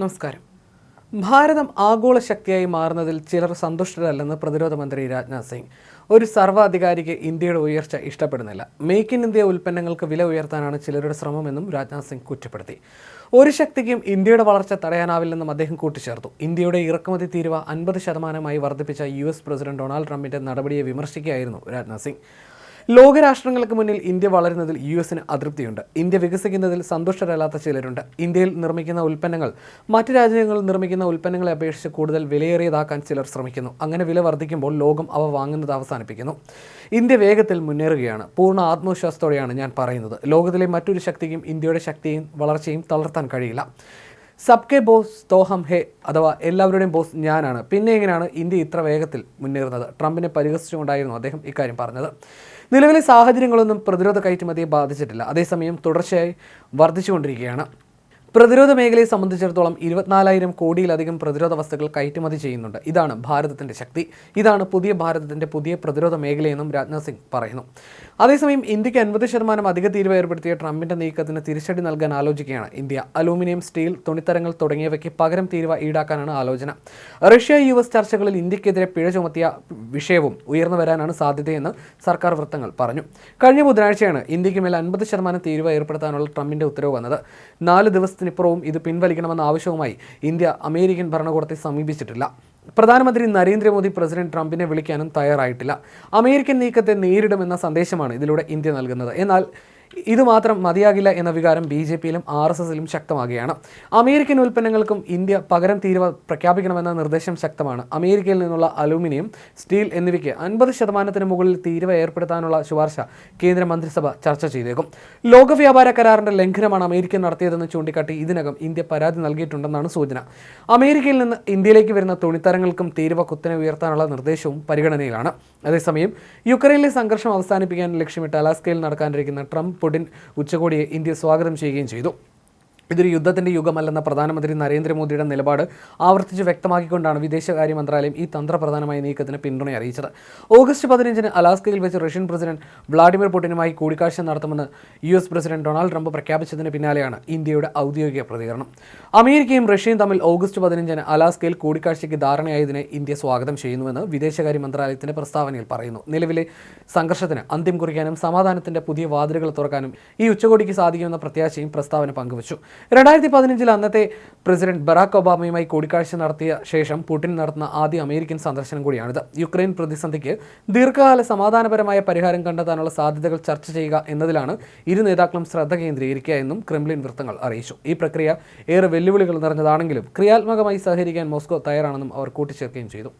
നമസ്കാരം. ഭാരതം ആഗോള ശക്തിയായി മാറുന്നതിൽ ചിലർ സന്തുഷ്ടരല്ലെന്ന് പ്രതിരോധ മന്ത്രി രാജ്നാഥ് സിംഗ്. ഒരു സർവാധികാരിക്ക് ഇന്ത്യയുടെ ഉയർച്ച ഇഷ്ടപ്പെടുന്നില്ല. മേക്ക് ഇൻ ഇന്ത്യ ഉൽപ്പന്നങ്ങൾക്ക് വില ഉയർത്താനാണ് ചിലരുടെ ശ്രമമെന്നും രാജ്നാഥ് സിംഗ് കുറ്റപ്പെടുത്തി. ഒരു ശക്തിക്കും ഇന്ത്യയുടെ വളർച്ച തടയാനാവില്ലെന്നും അദ്ദേഹം കൂട്ടിച്ചേർത്തു. ഇന്ത്യയുടെ ഇറക്കുമതി തീരുവ അൻപത് ശതമാനമായി വർദ്ധിപ്പിച്ച യു എസ് പ്രസിഡന്റ് ഡൊണാൾഡ് ട്രംപിന്റെ നടപടിയെ വിമർശിക്കുകയായിരുന്നു രാജ്നാഥ് സിംഗ്. ലോകരാഷ്ട്രങ്ങൾക്ക് മുന്നിൽ ഇന്ത്യ വളരുന്നതിൽ യു എസിന് അതൃപ്തിയുണ്ട്. ഇന്ത്യ വികസിക്കുന്നതിൽ സന്തുഷ്ടരല്ലാത്ത ചിലരുണ്ട്. ഇന്ത്യയിൽ നിർമ്മിക്കുന്ന ഉൽപ്പന്നങ്ങൾ മറ്റ് രാജ്യങ്ങളിൽ നിർമ്മിക്കുന്ന ഉൽപ്പന്നങ്ങളെ അപേക്ഷിച്ച് കൂടുതൽ വിലയേറിയതാക്കാൻ ചിലർ ശ്രമിക്കുന്നു. അങ്ങനെ വില വർദ്ധിക്കുമ്പോൾ ലോകം അവ വാങ്ങുന്നത് അവസാനിപ്പിക്കുന്നു. ഇന്ത്യ വേഗത്തിൽ മുന്നേറുകയാണ്. പൂർണ ആത്മവിശ്വാസത്തോടെയാണ് ഞാൻ പറയുന്നത്. ലോകത്തിലെ മറ്റൊരു ശക്തിക്കും ഇന്ത്യയുടെ ശക്തിയും വളർച്ചയും തളർത്താൻ കഴിയില്ല. സബ്കെ ബോസ് തോഹം ഹെ അഥവാ എല്ലാവരുടെയും ബോസ് ഞാനാണ്. പിന്നെ എങ്ങനെയാണ് ഇന്ത്യ ഇത്ര വേഗത്തിൽ മുന്നേറുന്നത്? ട്രംപിനെ പരിഹസിച്ചുകൊണ്ടായിരുന്നു അദ്ദേഹം ഇക്കാര്യം പറഞ്ഞത്. നിലവിലെ സാഹചര്യങ്ങളൊന്നും പ്രതിരോധ കയറ്റുമതിയെ ബാധിച്ചിട്ടില്ല. അതേസമയം തുടർച്ചയായി വർദ്ധിച്ചുകൊണ്ടിരിക്കുകയാണ്. പ്രതിരോധ മേഖലയെ സംബന്ധിച്ചിടത്തോളം ഇരുപത്തിനാലായിരം കോടിയിലധികം പ്രതിരോധ വസ്തുക്കൾ കയറ്റുമതി ചെയ്യുന്നുണ്ട്. ഇതാണ് ഭാരതത്തിന്റെ ശക്തി. ഇതാണ് പുതിയ ഭാരതത്തിന്റെ പുതിയ പ്രതിരോധ മേഖലയെന്നും രാജ്നാഥ് സിംഗ് പറയുന്നു. അതേസമയം ഇന്ത്യയ്ക്ക് അൻപത് ശതമാനം അധിക തീരുവ ഏർപ്പെടുത്തിയ ട്രംപിന്റെ നീക്കത്തിന് തിരിച്ചടി നൽകാൻ ആലോചിക്കുകയാണ് ഇന്ത്യ. അലൂമിനിയം സ്റ്റീൽ തുണിത്തരങ്ങൾ തുടങ്ങിയവയ്ക്ക് പകരം തീരുവ ഈടാക്കാനാണ് ആലോചന. റഷ്യ യു എസ് ചർച്ചകളിൽ ഇന്ത്യക്കെതിരെ പിഴ ചുമത്തിയ വിഷയവും ഉയർന്നു വരാനാണ് സാധ്യതയെന്ന് സർക്കാർ വൃത്തങ്ങൾ പറഞ്ഞു. കഴിഞ്ഞ ബുധനാഴ്ചയാണ് ഇന്ത്യയ്ക്ക് മേൽ അൻപത് ശതമാനം തീരുവ ഏർപ്പെടുത്താനുള്ള ട്രംപിന്റെ ഉത്തരവ് വന്നത്. നാല് ദിവസത്തിനിപ്പുറവും ഇത് പിൻവലിക്കണമെന്ന ആവശ്യവുമായി ഇന്ത്യ അമേരിക്കൻ ഭരണകൂടത്തെ സമീപിച്ചിട്ടില്ല. പ്രധാനമന്ത്രി നരേന്ദ്രമോദി പ്രസിഡന്റ് ട്രംപിനെ വിളിക്കാനും തയ്യാറായിട്ടില്ല. അമേരിക്കൻ നീക്കത്തെ നേരിടുമെന്ന സന്ദേശമാണ് ഇതിലൂടെ ഇന്ത്യ നൽകുന്നത്. എന്നാൽ ഇതുമാത്രം മതിയാകില്ല എന്ന വികാരം ബി ജെ പിയിലും ആർ എസ് എസിലും ശക്തമാകുകയാണ്. അമേരിക്കൻ ഉൽപ്പന്നങ്ങൾക്കും ഇന്ത്യ പകരം തീരുവ പ്രഖ്യാപിക്കണമെന്ന നിർദ്ദേശം ശക്തമാണ്. അമേരിക്കയിൽ നിന്നുള്ള അലൂമിനിയം സ്റ്റീൽ എന്നിവയ്ക്ക് അൻപത് ശതമാനത്തിന് മുകളിൽ തീരുവ ഏർപ്പെടുത്താനുള്ള ശുപാർശ കേന്ദ്ര മന്ത്രിസഭ ചർച്ച ചെയ്തേക്കും. ലോക വ്യാപാര കരാറിന്റെ ലംഘനമാണ് അമേരിക്ക നടത്തിയതെന്ന് ചൂണ്ടിക്കാട്ടി ഇതിനകം ഇന്ത്യ പരാതി നൽകിയിട്ടുണ്ടെന്നാണ് സൂചന. അമേരിക്കയിൽ നിന്ന് ഇന്ത്യയിലേക്ക് വരുന്ന തുണിത്തരങ്ങൾക്കും തീരുവ കുത്തനെ ഉയർത്താനുള്ള നിർദ്ദേശവും പരിഗണനയിലാണ്. അതേസമയം യുക്രൈനിലെ സംഘർഷം അവസാനിപ്പിക്കാൻ ലക്ഷ്യമിട്ട് അലാസ്കയിൽ നടക്കാനിരിക്കുന്ന ട്രംപ് പുടിൻ ഉച്ചകോടിയെ ഇന്ത്യ സ്വാഗതം ചെയ്യുകയും ചെയ്തു. ഇതൊരു യുദ്ധത്തിന്റെ യുഗമല്ലെന്ന പ്രധാനമന്ത്രി നരേന്ദ്രമോദിയുടെ നിലപാട് ആവർത്തിച്ച് വ്യക്തമാക്കിക്കൊണ്ടാണ് വിദേശകാര്യ മന്ത്രാലയം ഈ തന്ത്രപ്രധാനമായ നീക്കത്തിന് പിന്തുണ അറിയിച്ചത്. ഓഗസ്റ്റ് പതിനഞ്ചിന് അലാസ്കയിൽ വെച്ച് റഷ്യൻ പ്രസിഡന്റ് വ്ളാഡിമിർ പുടിനുമായി കൂടിക്കാഴ്ച നടത്തുമെന്ന് U S president Donald Trump പ്രഖ്യാപിച്ചതിന് പിന്നാലെയാണ് ഇന്ത്യയുടെ ഔദ്യോഗിക പ്രതികരണം. അമേരിക്കയും റഷ്യയും തമ്മിൽ ഓഗസ്റ്റ് പതിനഞ്ചിന് അലാസ്കയിൽ കൂടിക്കാഴ്ചയ്ക്ക് ധാരണയായതിനെ ഇന്ത്യ സ്വാഗതം ചെയ്യുന്നുവെന്ന് വിദേശകാര്യ മന്ത്രാലയത്തിന്റെ പ്രസ്താവനയിൽ പറയുന്നു. നിലവിലെ സംഘർഷത്തിന് അന്ത്യം കുറിക്കാനും സമാധാനത്തിന്റെ പുതിയ വാതിലുകൾ തുറക്കാനും ഈ ഉച്ചകോടിക്ക് സാധിക്കുമെന്ന പ്രത്യാശയും പ്രസ്താവന പങ്കുവച്ചു. രണ്ടായിരത്തി പതിനഞ്ചിൽ അന്നത്തെ പ്രസിഡന്റ് ബറാക് ഒബാമയുമായി കൂടിക്കാഴ്ച നടത്തിയ ശേഷം പുടിൻ നടത്തുന്ന ആദ്യ അമേരിക്കൻ സന്ദർശനം കൂടിയാണിത്. യുക്രൈൻ പ്രതിസന്ധിക്ക് ദീർഘകാല സമാധാനപരമായ പരിഹാരം കണ്ടെത്താനുള്ള സാധ്യതകൾ ചർച്ച ചെയ്യുക എന്നതിലാണ് ഇരു നേതാക്കളും ശ്രദ്ധ കേന്ദ്രീകരിക്കുക എന്നും ക്രെംലിൻ വൃത്തങ്ങൾ അറിയിച്ചു. ഈ പ്രക്രിയ ഏറെ വെല്ലുവിളികൾ നിറഞ്ഞതാണെങ്കിലും ക്രിയാത്മകമായി സഹകരിക്കാൻ മോസ്കോ തയ്യാറാണെന്നും അവർ കൂട്ടിച്ചേർക്കുകയും ചെയ്തു.